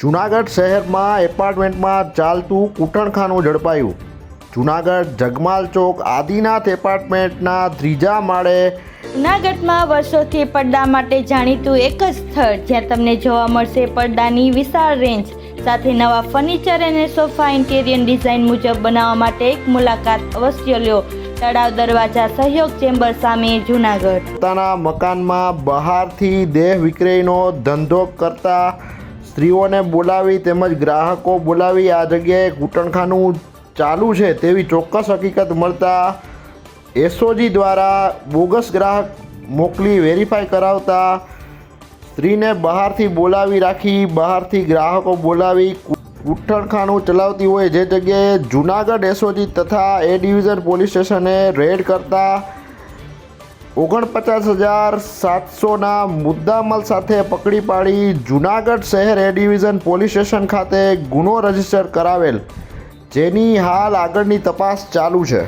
જુનાગઢ શહેરમાં એપાર્ટમેન્ટમાં ચાલતું કૂટણખાનું ઝડપાયું. જુનાગઢ જગમાલ ચોક આદિનાથ એપાર્ટમેન્ટના ત્રીજા માળે જૂનાગઢમાં વર્ષોથી પડદા માટે જાણીતું એક જ સ્થળ જ્યાં તમને જોવા મળશે પડદાની વિશાળ રેન્જ સાથે નવા ફર્નિચર અને સોફા ઇન્ટેરિયર ડિઝાઇન મુજબ બનાવવા માટે એક મુલાકાત અવશ્ય લ્યો તળાવ દરવાજા સહયોગ ચેમ્બર સામે જૂનાગઢ. પોતાના મકાનમાં બહારથી દેહ વિક્રયનો ધંધો કરતા સ્ત્રીઓને બોલાવી તેમજ ગ્રાહકો બોલાવી આ જગ્યાએ ઘૂંટણખાનું ચાલુ છે તેવી ચોક્કસ હકીકત મળતા એસઓજી દ્વારા બોગસ ગ્રાહક મોકલી વેરીફાઈ કરાવતા સ્ત્રીને બહારથી બોલાવી રાખી, બહારથી ગ્રાહકો બોલાવી કૂટણખાનું ચલાવતી હોય જે જગ્યાએ જુનાગઢ એસઓજી તથા એ ડિવિઝન પોલીસ સ્ટેશને રેડ કરતા ઓગણપચાસ હજાર સાતસોના મુદ્દામલ સાથે પકડી પાડી જુનાગઢ શહેર એ ડિવિઝન પોલીસ સ્ટેશન ખાતે ગુનો રજિસ્ટર કરાવેલ, જેની હાલ આગળની તપાસ ચાલુ છે.